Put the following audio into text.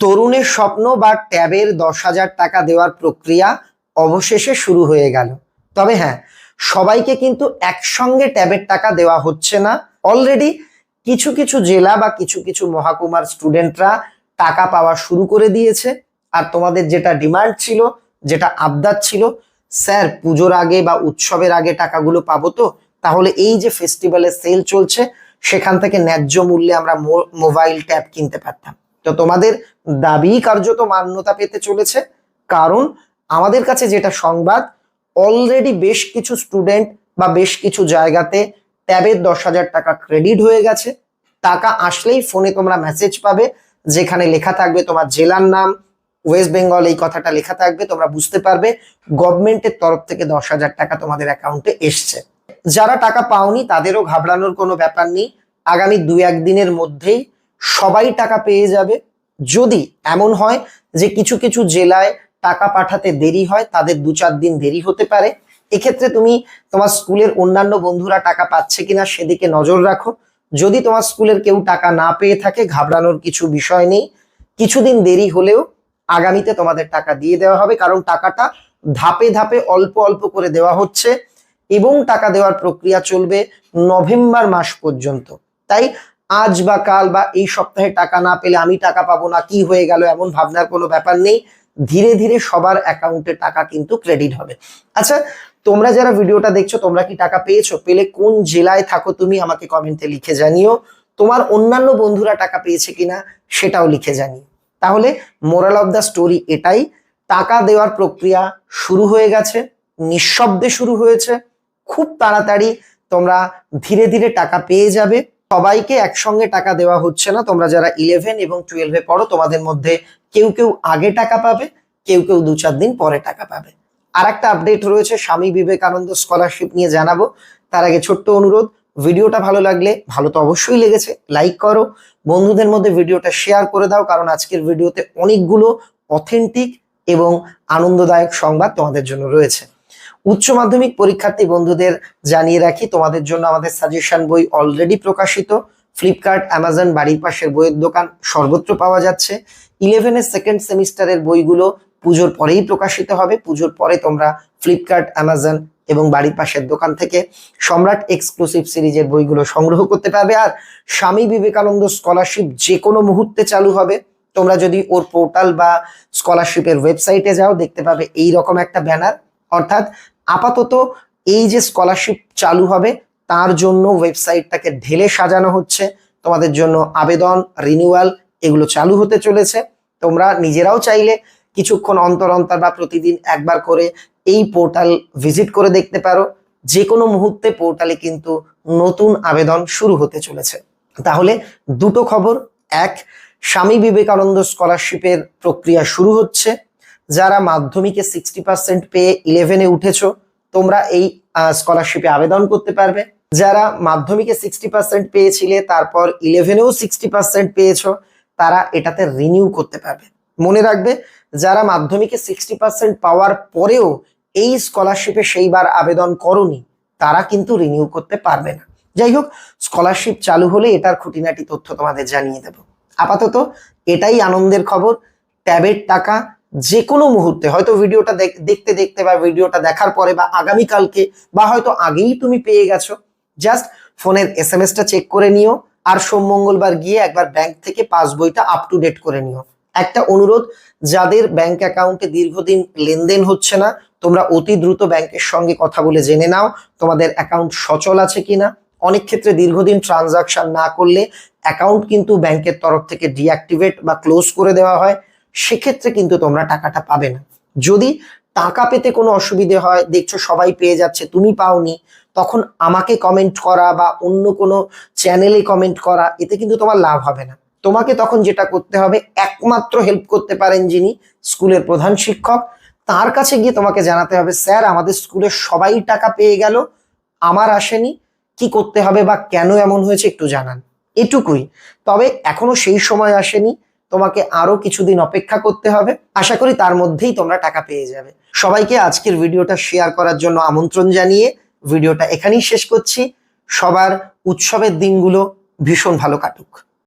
তরুণের স্বপ্ন বা ট্যাবের দশ হাজার টাকা দেওয়ার প্রক্রিয়া অবশেষে শুরু হয়ে গেল। তবে হ্যাঁ সবাইকে কিন্তু একসঙ্গে ট্যাবের টাকা দেওয়া হচ্ছে না। অলরেডি কিছু কিছু জেলা বা কিছু কিছু মহাকুমার স্টুডেন্টরা টাকা পাওয়া শুরু করে দিয়েছে। আর তোমাদের যেটা ডিমান্ড ছিল, যেটা আবদার ছিল, স্যার পুজোর আগে বা উৎসবের আগে টাকাগুলো পাবো তো? তাহলে এই যে ফেস্টিভ্যালের সেল চলছে, সেখান থেকে ন্যায্য মূল্যে আমরা মোবাইল ট্যাব কিনতে পারতাম। তো তোমাদের দাবি কার্যত মান্যতা পেতে চলেছে। কারণ আমাদের কাছে যেটা সংবাদ অলরেডি বেশ কিছু স্টুডেন্ট বা বেশ কিছু জায়গাতে ট্যাবের দশ হাজার টাকা ক্রেডিট হয়ে গেছে। টাকা আসলেই ফোনে তোমরা মেসেজ পাবে, যেখানে লেখা থাকবে তোমার জেলার নাম ওয়েস্ট বেঙ্গল এই কথাটা লেখা থাকবে, তোমরা বুঝতে পারবে। গভর্নমেন্টের তরফ থেকে দশ হাজার টাকা তোমাদের অ্যাকাউন্টে এসছে। যারা টাকা পাওনি, তাদেরও ঘাবড়ানোর কোনো ব্যাপার নেই। আগামী দু একদিনের মধ্যেই সবাই টাকা পেয়ে যাবে। যদি এমন হয় যে কিছু কিছু জেলায় টাকা পাঠাতে দেরি হয়, তাদের দু চার দিন দেরি হতে পারে, এক্ষেত্রে তুমি তোমার স্কুলের অন্যান্য বন্ধুরা টাকা পাচ্ছে কিনা সেদিকে নজর রাখো। যদি তোমার স্কুলের কেউ টাকা না পেয়ে থাকে, ঘাবড়ানোর কিছু বিষয় নেই। কিছুদিন দেরি হলেও আগামীতে তোমাদের টাকা দিয়ে দেওয়া হবে, কারণ টাকাটা ধাপে ধাপে অল্প অল্প করে দেওয়া হচ্ছে এবং টাকা দেওয়ার প্রক্রিয়া চলবে নভেম্বর মাস পর্যন্ত। তাই আজ বা কাল বা এই সপ্তাহে টাকা না পেলে আমি টাকা পাবো না, কি হয়ে গেল এমন ভাবনার কোনো ব্যাপার নেই। ধীরে ধীরে সবার অ্যাকাউন্টে টাকা কিন্তু ক্রেডিট হবে। আচ্ছা তোমরা যারা ভিডিওটা দেখছ, তোমরা কি টাকা পেয়েছ? পেলে কোন জেলায় থাকো তুমি আমাকে কমেন্টে লিখে জানিও। তোমার অন্যান্য বন্ধুরা টাকা পেয়েছে কিনা সেটাও লিখে জানিও। তাহলে মোরাল অফ দ্য স্টোরি এটাই। টাকা দেওয়ার প্রক্রিয়া শুরু হয়ে গেছে, নিঃশব্দে শুরু হয়েছে। খুব তাড়াতাড়ি তোমরা ধীরে ধীরে টাকা পেয়ে যাবে। সবাইকে একসঙ্গে টাকা দেওয়া হচ্ছে না। তোমরা যারা ইলেভেন এবং টুয়েলভে পড়ো, তোমাদের মধ্যে কেউ কেউ আগে টাকা পাবে, কেউ কেউ দু চার দিন পরে টাকা পাবে। আর একটা আপডেট রয়েছে, স্বামী বিবেকানন্দ স্কলারশিপ নিয়ে জানাব। তার আগে ছোট্ট অনুরোধ, ভিডিওটা ভালো লাগলে, ভালো তো অবশ্যই লেগেছে লাইক করো। বন্ধুদের মধ্যে ভিডিওটা শেয়ার করে দাও, কারণ আজকের ভিডিওতে অনেকগুলো অথেন্টিক এবং আনন্দদায়ক সংবাদ তোমাদের জন্য রয়েছে। উচ্চ মাধ্যমিক পরীক্ষার্থী বন্ধুদের জানিয়ে রাখি, তোমাদের জন্য আমাদের সাজেশন বই অলরেডি প্রকাশিত। ফ্লিপকার্ট অ্যামাজন বাড়ির পাশের বইয়ের দোকান সর্বত্র পাওয়া যাচ্ছে। ইলেভেনের সেকেন্ড সেমিস্টারের বইগুলো পুজোর পরেই প্রকাশিত হবে। পুজোর পরে তোমরা ফ্লিপকার্ট অ্যামাজন এবং বাড়ির পাশের দোকান থেকে সম্রাট এক্সক্লুসিভ সিরিজের বইগুলো সংগ্রহ করতে পারবে। আর স্বামী বিবেকানন্দ স্কলারশিপ যে কোনো মুহূর্তে চালু হবে। তোমরা যদি ওর পোর্টাল বা স্কলারশিপের ওয়েবসাইটে যাও, দেখতে পাবে এই রকম একটা ব্যানার অর্থাৎ আপাতত এই যে স্কলারশিপ চালু হবে, তার জন্য ওয়েবসাইটটাকে ঢেলে সাজানো হচ্ছে। তোমাদের জন্য আবেদন রিনিউয়াল এগুলো চালু হতে চলেছে। তোমরা নিজেরাও চাইলে কিছুক্ষণ অন্তর অন্তর বা প্রতিদিন একবার করে এই পোর্টাল ভিজিট করে দেখতে পারো। যে কোনো মুহূর্তে পোর্টালে কিন্তু নতুন আবেদন শুরু হতে চলেছে। তাহলে দুটো খবর। এক, স্বামী বিবেকানন্দ স্কলারশিপের প্রক্রিয়া শুরু হচ্ছে। যারা মাধ্যমিকে সিক্সটি পার্সেন্ট পেয়ে ইলেভেনে উঠেছো, তোমরা এই স্কলারশিপে আবেদন করতে পারবে। যারা মাধ্যমিকে সিক্সটি পার্সেন্ট পেয়েছিলে, তারপর ইলেভেনেও সিক্সটি পার্সেন্ট পেয়েছ, তারা এটাতে রিনিউ করতে পারবে। মনে রাখবে, যারা মাধ্যমিকে সিক্সটি পার্সেন্ট পাওয়ার পরেও এই স্কলারশিপে সেইবার আবেদন করনি, তারা কিন্তু রিনিউ করতে পারবে না। যাই হোক স্কলারশিপ চালু হলে এটার খুঁটিনাটি তথ্য তোমাদের জানিয়ে দেব। আপাতত এটাই আনন্দের খবর। ট্যাবের টাকা যে কোনো মুহূর্তে, হয়তো ভিডিওটা দেখ- দেখতে দেখতে বা ভিডিওটা দেখার পরে বা আগামীকালকে বা হয়তো আগেই তুমি পেয়ে গেছো জাস্ট ফোনের এস এম এসটা চেক করে নিও আর সোম মঙ্গলবার গিয়ে একবার ব্যাংক থেকে পাসবইটা আপ টু ডেট করে নিও। একটা অনুরোধ, যাদের ব্যাংক অ্যাকাউন্টে দীর্ঘদিন লেনদেন হচ্ছে না, তোমরা অতি দ্রুত ব্যাংকের সঙ্গে কথা বলে জেনে নাও, তোমাদের অ্যাকাউন্ট সচল আছে কিনা। অনেক ক্ষেত্রে দীর্ঘদিন ট্রানজাকশন না করলে অ্যাকাউন্ট কিন্তু ব্যাংকের তরফ থেকে ডিঅ্যাক্টিভেট বা ক্লোজ করে দেওয়া হয়। সেক্ষেত্রে কিন্তু তোমরা টাকাটা পাবে না। যদি টাকা পেতে কোনো অসুবিধে হয়, দেখছ সবাই পেয়ে যাচ্ছে, তুমি পাওনি, তখন আমাকে কমেন্ট করা বা অন্য কোনো চ্যানেলে কমেন্ট করা, এতে কিন্তু তোমার লাভ হবে না। তোমাকে তখন যেটা করতে হবে, একমাত্র হেল্প করতে পারেন যিনি স্কুলের প্রধান শিক্ষক। তার কাছে গিয়ে তোমাকে জানাতে হবে, স্যার, আমাদের স্কুলের সবাই টাকা পেয়ে গেল, আমার আসেনি, কি করতে হবে বা কেন এমন হয়েছে একটু জানান। এটুকুই। তবে এখনও সেই সময় আসেনি। তোমাকে আরও কিছুদিন অপেক্ষা করতে হবে। আশা করি তার মধ্যেই তোমরা টাকা পেয়ে যাবে। সবাইকে আজকের ভিডিওটা শেয়ার করার জন্য আমন্ত্রণ জানিয়ে ভিডিওটা এখানেই শেষ করছি। সবার উৎসবের দিনগুলো ভীষণ ভালো কাটুক।